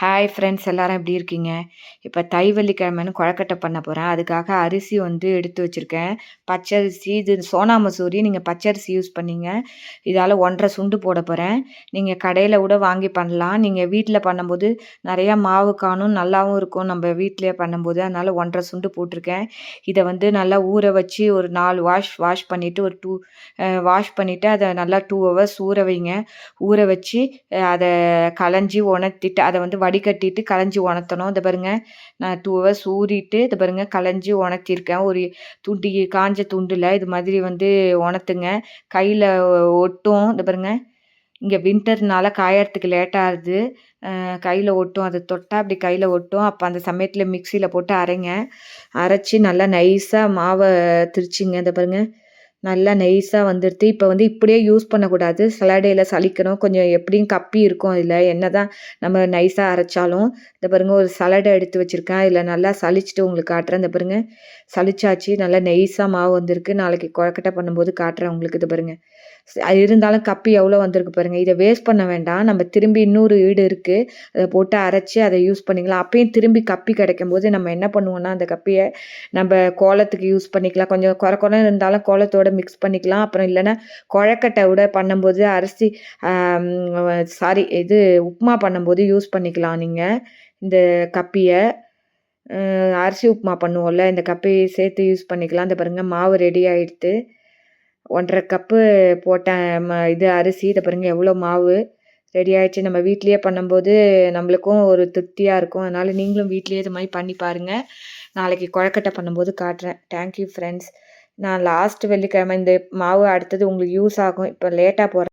Hi friends எல்லாரும் எப்படி இருக்கீங்க? இப்போ தை வெள்ளிக்கிழமைன்னு குழக்கட்டை பண்ண போகிறேன் அதுக்காக அரிசி வந்து எடுத்து வச்சுருக்கேன். பச்சரிசி இது சோனா மசூரி நீங்கள் பச்சரிசி யூஸ் பண்ணீங்க. இதால் ஒன்றரை சுண்டு போட போகிறேன் நீங்கள் கடையில் கூட வாங்கி பண்ணலாம். நீங்கள் வீட்டில் பண்ணும்போது நிறையா மாவு காணும் நல்லாவும் இருக்கும். நம்ம வீட்டிலே பண்ணும்போது அதனால் ஒன்றரை சுண்டு போட்டிருக்கேன். இதை வந்து நல்லா ஊற வச்சு ஒரு நாலு வாஷ் வாஷ் பண்ணிவிட்டு ஒரு டூ வாஷ் பண்ணிவிட்டு அதை நல்லா டூ ஹவர்ஸ் ஊற வைங்க. ஊற வச்சு அதை களைஞ்சி உணர்த்திட்டு அதை வந்து வடிகட்டிட்டு களைஞ்சி உணர்த்தணும். இதை பாருங்க நான் டூ ஹவர்ஸ் ஊறிட்டு இதை பாருங்க களைஞ்சி உணர்த்திருக்கேன். ஒரு துண்டி காஞ்ச துண்டில் இது மாதிரி வந்து உணர்த்துங்க. கையில் ஒட்டும் இதை பாருங்க. இங்கே வின்டர்னால காயறதுக்கு லேட்டாகுது கையில் ஒட்டும் அதை தொட்டால் அப்படி கையில் ஒட்டும். அப்போ அந்த சமயத்தில் மிக்சியில் போட்டு அரைங்க. அரைச்சி நல்லா நைஸாக மாவை திரிச்சிங்க இதை பாருங்கள் நல்லா நெய்ஸாக வந்துடுது இப்போ வந்து இப்படியே யூஸ் பண்ணக்கூடாது. சலாடையில் சலிக்கணும் கொஞ்சம் எப்படியும் கப்பி இருக்கும் அதில். என்ன தான் நம்ம நைஸாக அரைச்சாலும். இந்த பாருங்கள் ஒரு சலடை எடுத்து வச்சுருக்கேன். இதில் நல்லா சலிச்சுட்டு உங்களுக்கு காட்டுறேன். இந்த பாருங்கள் சலிச்சாச்சு நல்லா நெய்ஸாக மாவு வந்திருக்கு. நாளைக்கு குழக்கட்டை பண்ணும்போது காட்டுறேன் உங்களுக்கு இது பாருங்கள் அது இருந்தாலும் கப்பி எவ்வளோ வந்திருக்கு பாருங்கள் இதை வேஸ்ட் பண்ண வேண்டாம். நம்ம திரும்பி இன்னொரு ஈடு இருக்குது அதை போட்டு அரைச்சி அதை யூஸ் பண்ணிக்கலாம். அப்பயும் திரும்பி கப்பி கிடைக்கும் போது நம்ம என்ன பண்ணுவோன்னா அந்த கப்பியை நம்ம கோலத்துக்கு யூஸ் பண்ணிக்கலாம். கொஞ்சம் குறை குறை இருந்தாலும் கோலத்தோட மிக்ஸ் பண்ணிக்கலாம். அப்புறம் இல்லைன்னா குழக்கட்டை விட பண்ணும்போது அரிசி சாரி இது உப்புமா பண்ணும்போது யூஸ் பண்ணிக்கலாம் நீங்கள் இந்த கப்பியை அரிசி உப்புமா பண்ணுவோம்ல இந்த கப்பையை சேர்த்து யூஸ் பண்ணிக்கலாம். இந்த பாருங்கள் மாவு ரெடி ஆகிடுது ஒன்றரை கப்பு போட்டேன் ம இது அரிசி இதை பாருங்கள் எவ்வளோ மாவு ரெடி ஆகிடுச்சு நம்ம வீட்லேயே பண்ணும்போது நம்மளுக்கும் ஒரு திருப்தியாக இருக்கும். அதனால் நீங்களும் வீட்லேயே இது மாதிரி பண்ணி பாருங்கள் நாளைக்கு குழக்கட்டை பண்ணும்போது காட்டுறேன். தேங்க்யூ ஃப்ரெண்ட்ஸ் நான் லாஸ்ட் வெள்ளிக்கிழமை இந்த மாவு அடுத்தது உங்களுக்கு யூஸ் ஆகும். இப்போ லேட்டாக போகிறேன்